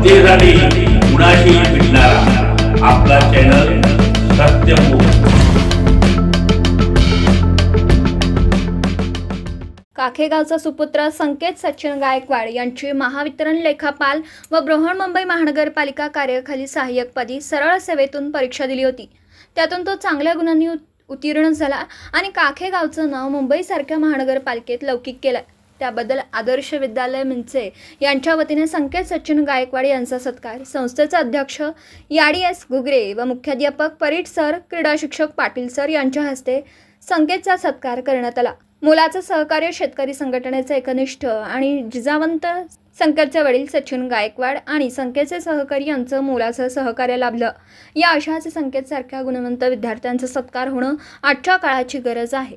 जनतेसाठी कुणाशी भेटणारा आपला चॅनल सत्यमुख काखेगावचा सुपुत्र संकेत सचिन गायकवाड यांची महावितरण लेखापाल व बृहण मुंबई महानगरपालिका कार्याखाली सहाय्यकपदी सरळ सेवेतून परीक्षा दिली होती. त्यातून तो चांगल्या गुणांनी उत्तीर्ण झाला आणि काखेगावचं नाव मुंबईसारख्या महानगरपालिकेत लौकिक केलं. त्याबद्दल आदर्श विद्यालय मिंचे यांच्या वतीने संकेत सचिन गायकवाड यांचा सत्कार. संस्थेचे अध्यक्ष याडी एस घुगरे व मुख्याध्यापक परीट सर क्रीडा शिक्षक पाटील सर यांच्या हस्ते संकेतचा सत्कार करण्यात आला. मुलाचं सहकार्य शेतकरी संघटनेचे एकनिष्ठ आणि जिजावंत संकेतचे वडील सचिन गायकवाड आणि संकेतचे सहकारी यांचं मुलाचं सहकार्य लाभलं. या अशाच संकेतसारख्या गुणवंत विद्यार्थ्यांचा सत्कार होणं आजच्या काळाची गरज आहे.